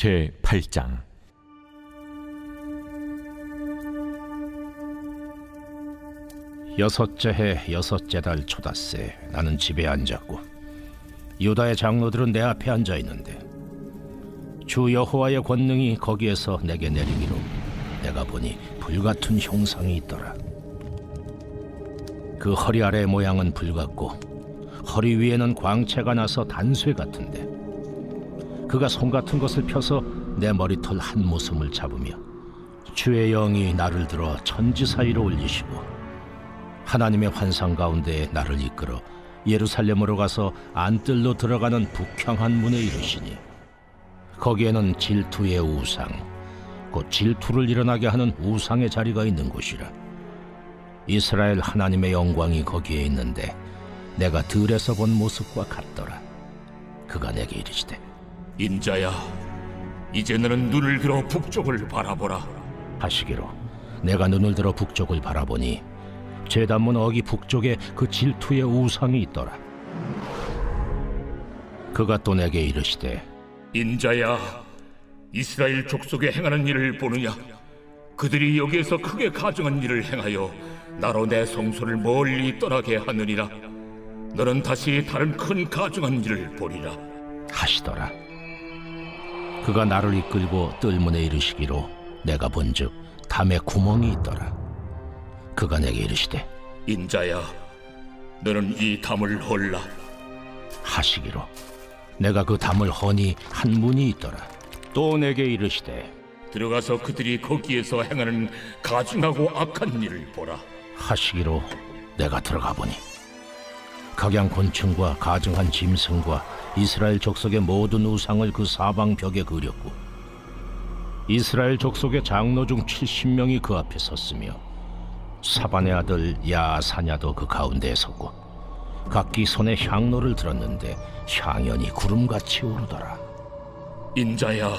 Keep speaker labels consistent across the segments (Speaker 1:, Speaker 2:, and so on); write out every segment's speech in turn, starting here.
Speaker 1: 제 8장.
Speaker 2: 여섯째 해 여섯째 달 초닷새 나는 집에 앉았고 유다의 장로들은 내 앞에 앉아 있는데 주 여호와의 권능이 거기에서 내게 내리기로 내가 보니 불같은 형상이 있더라. 그 허리 아래 모양은 불같고 허리 위에는 광채가 나서 단쇠 같은데 그가 손 같은 것을 펴서 내 머리털 한 모섬을 잡으며 주의 영이 나를 들어 천지 사이로 올리시고 하나님의 환상 가운데 나를 이끌어 예루살렘으로 가서 안뜰로 들어가는 북향한 문에 이르시니 거기에는 질투의 우상 곧 질투를 일어나게 하는 우상의 자리가 있는 곳이라. 이스라엘 하나님의 영광이 거기에 있는데 내가 들에서 본 모습과 같더라. 그가 내게 이르시되
Speaker 3: 인자야, 이제 너는 눈을 들어 북쪽을 바라보라.
Speaker 2: 하시기로 내가 눈을 들어 북쪽을 바라보니 제단문 어기 북쪽에 그 질투의 우상이 있더라 그가 또 내게 이르시되
Speaker 3: 인자야, 이스라엘 족속에 행하는 일을 보느냐? 그들이 여기에서 크게 가증한 일을 행하여 나로 내 성소를 멀리 떠나게 하느니라. 너는 다시 다른 큰 가증한 일을 보리라.
Speaker 2: 하시더라 그가 나를 이끌고 뜰문에 이르시기로 내가 본즉 담에 구멍이 있더라 그가 내게 이르시되
Speaker 3: 인자야, 너는 이 담을 헐라.
Speaker 2: 하시기로 내가 그 담을 허니 한 문이 있더라 또 내게 이르시되
Speaker 3: 들어가서 그들이 거기에서 행하는 가증하고 악한 일을 보라.
Speaker 2: 하시기로 내가 들어가 보니 각양 곤충과 가증한 짐승과 이스라엘 족속의 모든 우상을 그 사방 벽에 그렸고 이스라엘 족속의 장로 중 70명이 그 앞에 섰으며 사반의 아들 야사냐도 그 가운데에 섰고 각기 손에 향로를 들었는데 향연이 구름같이 오르더라
Speaker 3: 인자야,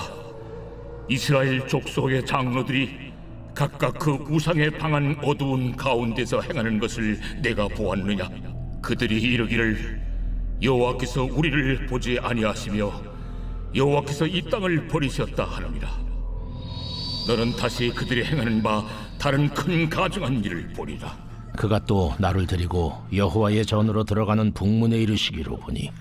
Speaker 3: 이스라엘 족속의 장로들이 각각 그 우상에 방한 어두운 가운데서 행하는 것을 내가 보았느냐? 그들이 이르기를 여호와께서 우리를 보지 아니하시며 여호와께서 이 땅을 버리셨다 하느니라. 너는 다시 그들이 행하는 바 다른 큰 가증한 일을 보리라.
Speaker 2: 그가 또 나를 데리고 여호와의 전으로 들어가는 북문에 이르시기로 보니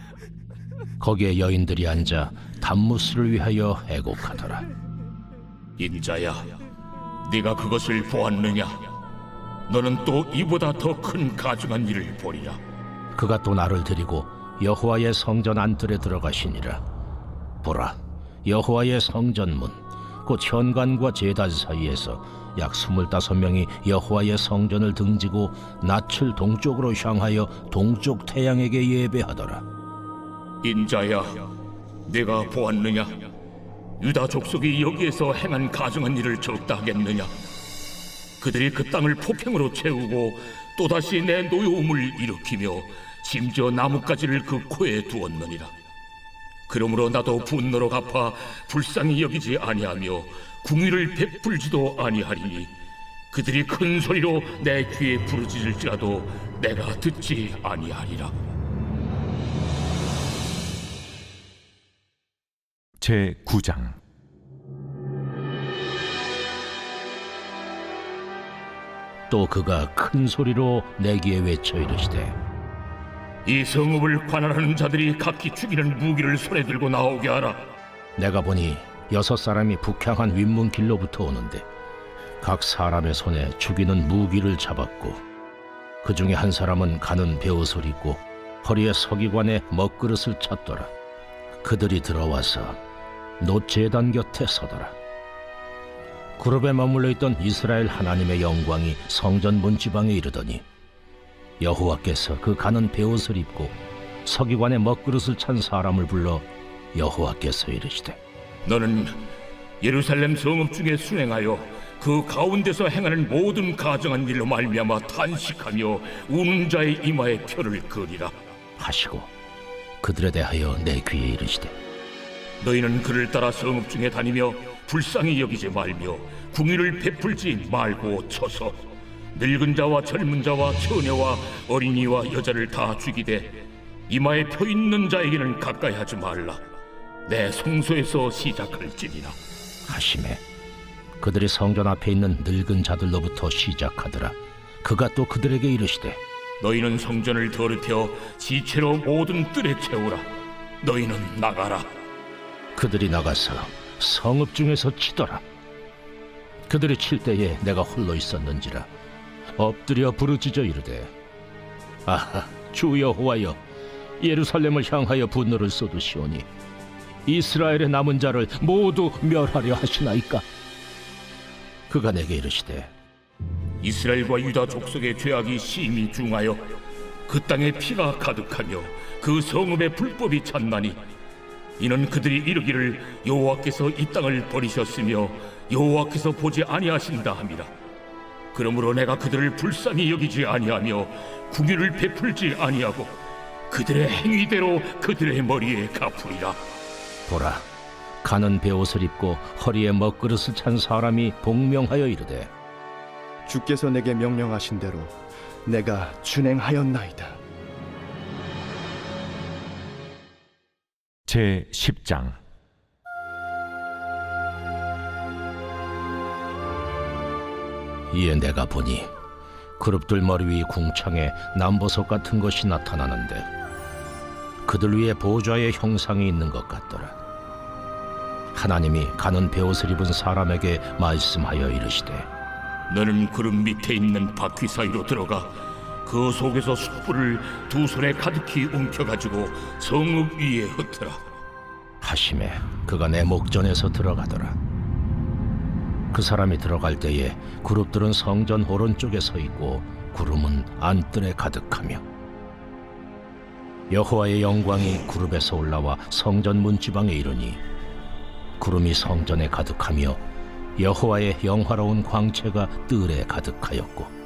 Speaker 2: 거기에 여인들이 앉아 담무스를 위하여 애곡하더라
Speaker 3: 인자야, 네가 그것을 보았느냐? 너는 또 이보다 더 큰 가증한 일을 보리라.
Speaker 2: 그가 또 나를 데리고 여호와의 성전 안뜰에 들어가시니라 보라 여호와의 성전 문 곧 현관과 제단 사이에서 약 스물다섯 명이 여호와의 성전을 등지고 낯을 동쪽으로 향하여 동쪽 태양에게 예배하더라
Speaker 3: 인자야, 내가 보았느냐? 유다 족속이 여기에서 행한 가증한 일을 적다 하겠느냐? 그들이 그 땅을 폭행으로 채우고 또다시 내 노여움을 일으키며 심지어 나뭇가지를 그 코에 두었느니라. 그러므로 나도 분노로 갚아 불쌍히 여기지 아니하며 궁의를 베풀지도 아니하리니 그들이 큰 소리로 내 귀에 부르짖을지라도 내가 듣지 아니하리라.
Speaker 1: 제 9장
Speaker 2: 또 그가 큰 소리로 내 귀에 외쳐 이르시되
Speaker 3: 이 성읍을 관할하는 자들이 각기 죽이는 무기를 손에 들고 나오게 하라.
Speaker 2: 내가 보니 여섯 사람이 북향한 윗문 길로부터 오는데 각 사람의 손에 죽이는 무기를 잡았고 그 중에 한 사람은 가는 베옷을 입고 허리에 서기관에 먹그릇을 찼더라 그들이 들어와서 노제단 곁에 서더라 그룹에 머물러 있던 이스라엘 하나님의 영광이 성전 문 지방에 이르더니 여호와께서 그 가는 베옷을 입고 서기관의 먹그릇을 찬 사람을 불러 여호와께서 이르시되
Speaker 3: 너는 예루살렘 성읍 중에 순행하여 그 가운데서 행하는 모든 가정한 일로 말미암아 탄식하며 우는 자의 이마에 표를 그리라.
Speaker 2: 하시고 그들에 대하여 내 귀에 이르시되
Speaker 3: 너희는 그를 따라 성읍 중에 다니며 불쌍히 여기지 말며 궁의를 베풀지 말고 쳐서 늙은 자와 젊은 자와 처녀와 어린이와 여자를 다 죽이되 이마에 표 있는 자에게는 가까이 하지 말라. 내 성소에서 시작할지니라.
Speaker 2: 하심에 그들이 성전 앞에 있는 늙은 자들로부터 시작하더라. 그가 또 그들에게 이르시되
Speaker 3: 너희는 성전을 더럽혀 지체로 모든 뜰에 채우라. 너희는 나가라.
Speaker 2: 그들이 나가서 성읍 중에서 치더라. 그들이 칠 때에 내가 홀로 있었는지라 엎드려 부르짖어 이르되 아하 주 여호와여 예루살렘을 향하여 분노를 쏟으시오니 이스라엘의 남은 자를 모두 멸하려 하시나이까 그가 내게 이르시되
Speaker 3: 이스라엘과 유다 족속의 죄악이 심히 중하여 그 땅에 피가 가득하며 그 성읍에 불법이 찬나니 이는 그들이 이르기를 여호와께서 이 땅을 버리셨으며 여호와께서 보지 아니하신다 함이라 그러므로 내가 그들을 불쌍히 여기지 아니하며 궁유를 베풀지 아니하고 그들의 행위대로 그들의 머리에 갚으리라
Speaker 2: 보라 가는 베옷을 입고 허리에 먹그릇을 찬 사람이 복명하여 이르되
Speaker 4: 주께서 내게 명령하신 대로 내가 준행하였나이다.
Speaker 1: 제 10장
Speaker 2: 이에 내가 보니 그룹들 머리 위 궁창에 남보석 같은 것이 나타나는데 그들 위에 보좌의 형상이 있는 것 같더라. 하나님이 가는 베옷을 입은 사람에게 말씀하여 이르시되
Speaker 3: 너는 구름 밑에 있는 바퀴 사이로 들어가 그 속에서 숯불을 두 손에 가득히 움켜가지고 성읍 위에 흩어라
Speaker 2: 하심에 그가 내 목전에서 들어가더라. 그 사람이 들어갈 때에 그룹들은 성전 오른쪽에 서 있고 구름은 안뜰에 가득하며 여호와의 영광이 그룹에서 올라와 성전 문지방에 이르니 구름이 성전에 가득하며 여호와의 영화로운 광채가 뜰에 가득하였고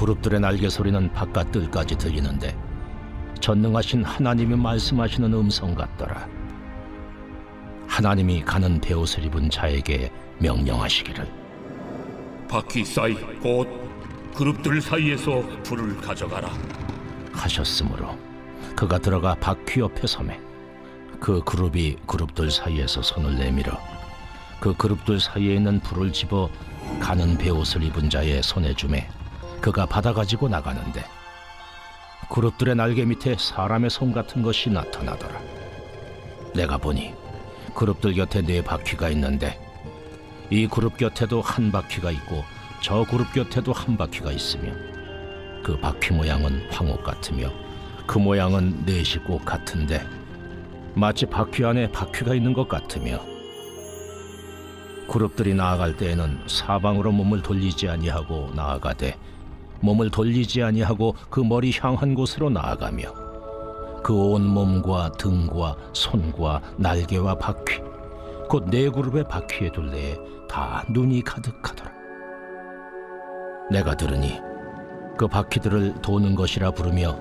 Speaker 2: 그룹들의 날개 소리는 바깥 뜰까지 들리는데 전능하신 하나님이 말씀하시는 음성 같더라. 하나님이 가는 베옷을 입은 자에게 명령하시기를
Speaker 3: 바퀴 사이 곧 그룹들 사이에서 불을 가져가라
Speaker 2: 하셨으므로 그가 들어가 바퀴 옆에 서매 그 그룹이 그룹들 사이에서 손을 내밀어 그 그룹들 사이에 있는 불을 집어 가는 베옷을 입은 자의 손에 주매 그가 받아 가지고 나가는데 그룹들의 날개 밑에 사람의 손 같은 것이 나타나더라. 내가 보니 그룹들 곁에 네 바퀴가 있는데 이 그룹 곁에도 한 바퀴가 있고 저 그룹 곁에도 한 바퀴가 있으며 그 바퀴 모양은 황옥 같으며 그 모양은 꼭 같은데 마치 바퀴 안에 바퀴가 있는 것 같으며 그룹들이 나아갈 때에는 사방으로 몸을 돌리지 아니하고 나아가되 몸을 돌리지 아니하고 그 머리 향한 곳으로 나아가며 그 온 몸과 등과 손과 날개와 바퀴 곧 네 그룹의 바퀴의 둘레에 다 눈이 가득하더라. 내가 들으니 그 바퀴들을 도는 것이라 부르며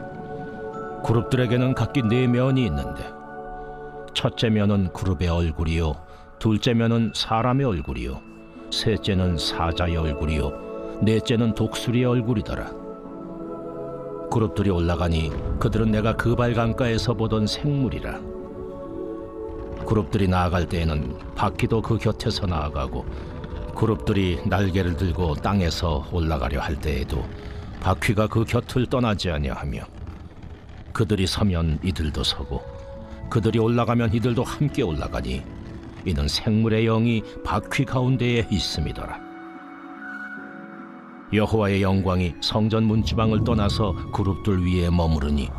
Speaker 2: 그룹들에게는 각기 네 면이 있는데 첫째 면은 그룹의 얼굴이요 둘째 면은 사람의 얼굴이요 셋째는 사자의 얼굴이요 넷째는 독수리의 얼굴이더라. 그룹들이 올라가니 그들은 내가 그 발 강가에서 보던 생물이라. 그룹들이 나아갈 때에는 바퀴도 그 곁에서 나아가고 그룹들이 날개를 들고 땅에서 올라가려 할 때에도 바퀴가 그 곁을 떠나지 아니하며 그들이 서면 이들도 서고 그들이 올라가면 이들도 함께 올라가니 이는 생물의 영이 바퀴 가운데에 있음이더라 여호와의 영광이 성전 문지방을 떠나서 그룹들 위에 머무르니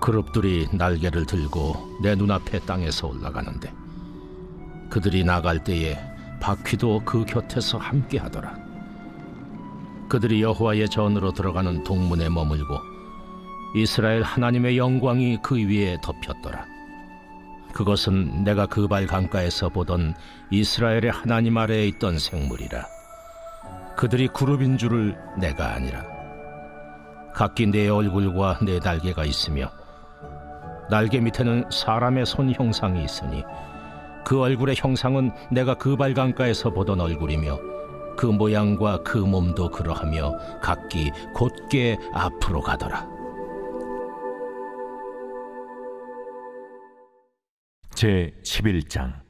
Speaker 2: 그룹들이 날개를 들고 내 눈앞에 땅에서 올라가는데 그들이 나갈 때에 바퀴도 그 곁에서 함께 하더라. 그들이 여호와의 전으로 들어가는 동문에 머물고 이스라엘 하나님의 영광이 그 위에 덮였더라. 그것은 내가 그발 강가에서 보던 이스라엘의 하나님 아래에 있던 생물이라 그들이 그룹인 줄을 내가 아니라. 각기 내 얼굴과 내 날개가 있으며 날개 밑에는 사람의 손 형상이 있으니 그 얼굴의 형상은 내가 그 발강가에서 보던 얼굴이며 그 모양과 그 몸도 그러하며 각기 곧게 앞으로 가더라.
Speaker 1: 제 11장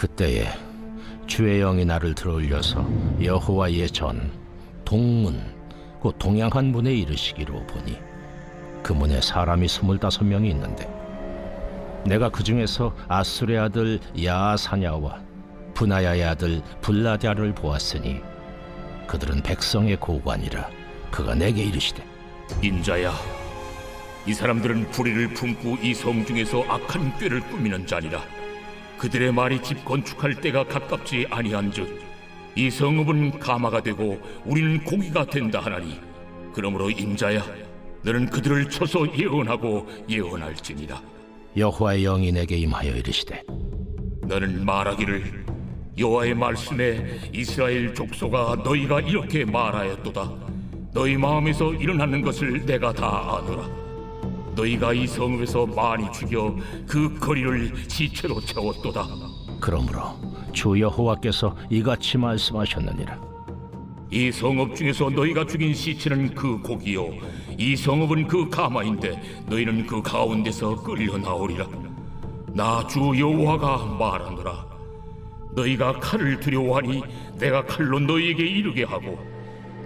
Speaker 2: 그때에 주의 영이 나를 들어올려서 여호와의 전 동문 곧 동양한 문에 이르시기로 보니 그 문에 사람이 스물다섯 명이 있는데 내가 그 중에서 아수레 아들 야사냐와 분하야의 아들 블라디아를 보았으니 그들은 백성의 고관이라 그가 내게 이르시되
Speaker 3: 인자야, 이 사람들은 불의를 품고 이 성 중에서 악한 꾀를 꾸미는 자리라. 그들의 말이 집 건축할 때가 가깝지 아니한즉 이 성읍은 가마가 되고 우리는 고기가 된다 하나니 그러므로 인자야, 너는 그들을 쳐서 예언하고 예언할지니라.
Speaker 2: 여호와의 영이 내게 임하여 이르시되
Speaker 3: 너는 말하기를 여호와의 말씀에 이스라엘 족속아 너희가 이렇게 말하였도다 너희 마음에서 일어나는 것을 내가 다 아노라 너희가 이 성읍에서 많이 죽여 그 거리를 시체로 채웠도다.
Speaker 2: 그러므로 주 여호와께서 이같이 말씀하셨느니라.
Speaker 3: 이 성읍 중에서 너희가 죽인 시체는 그 고기요 이 성읍은 그 가마인데 너희는 그 가운데서 끌려 나오리라. 나 주 여호와가 말하노라. 너희가 칼을 두려워하니 내가 칼로 너희에게 이르게 하고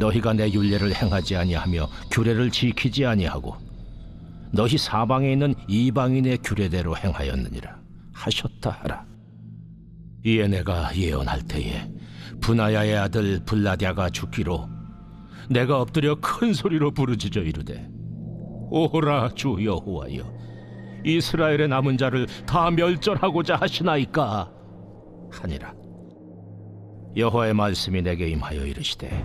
Speaker 2: 너희가 내 율례를 행하지 아니하며 규례를 지키지 아니하고 너희 사방에 있는 이방인의 규례대로 행하였느니라. 하셨다 하라. 이에 내가 예언할 때에 분하야의 아들 블라디아가 죽기로 내가 엎드려 큰 소리로 부르짖어 이르되 오라 주 여호와여 이스라엘의 남은 자를 다 멸절하고자 하시나이까 하니라. 여호와의 말씀이 내게 임하여 이르시되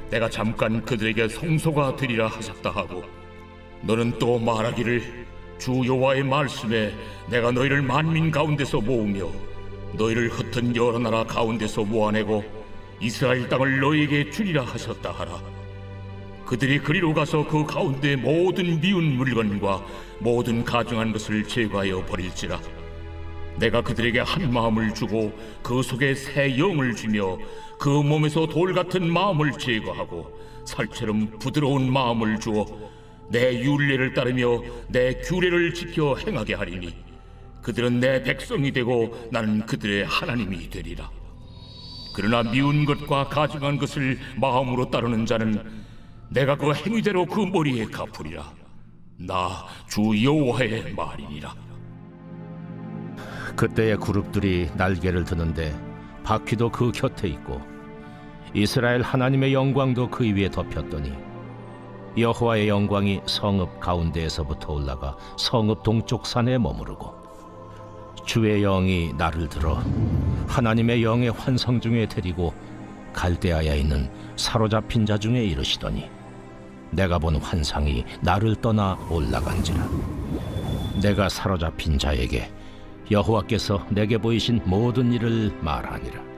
Speaker 3: 내가 잠깐 그들에게 성소가 되리라 하셨다 하고 너는 또 말하기를 주 여호와의 말씀에 내가 너희를 만민 가운데서 모으며 너희를 흩은 여러 나라 가운데서 모아내고 이스라엘 땅을 너희에게 주리라 하셨다 하라. 그들이 그리로 가서 그 가운데 모든 미운 물건과 모든 가증한 것을 제거하여 버릴지라 내가 그들에게 한 마음을 주고 그 속에 새 영을 주며 그 몸에서 돌 같은 마음을 제거하고 살처럼 부드러운 마음을 주어 내 율례를 따르며 내 규례를 지켜 행하게 하리니 그들은 내 백성이 되고 나는 그들의 하나님이 되리라. 그러나 미운 것과 가증한 것을 마음으로 따르는 자는 내가 그 행위대로 그 머리에 갚으리라. 나 주 여호와의 말이니라
Speaker 2: 그때의 그룹들이 날개를 드는데 바퀴도 그 곁에 있고 이스라엘 하나님의 영광도 그 위에 덮였더니 여호와의 영광이 성읍 가운데에서부터 올라가 성읍 동쪽 산에 머무르고 주의 영이 나를 들어 하나님의 영의 환상 중에 데리고 갈대아에 있는 사로잡힌 자 중에 이르시더니 내가 본 환상이 나를 떠나 올라간지라. 내가 사로잡힌 자에게 여호와께서 내게 보이신 모든 일을 말하니라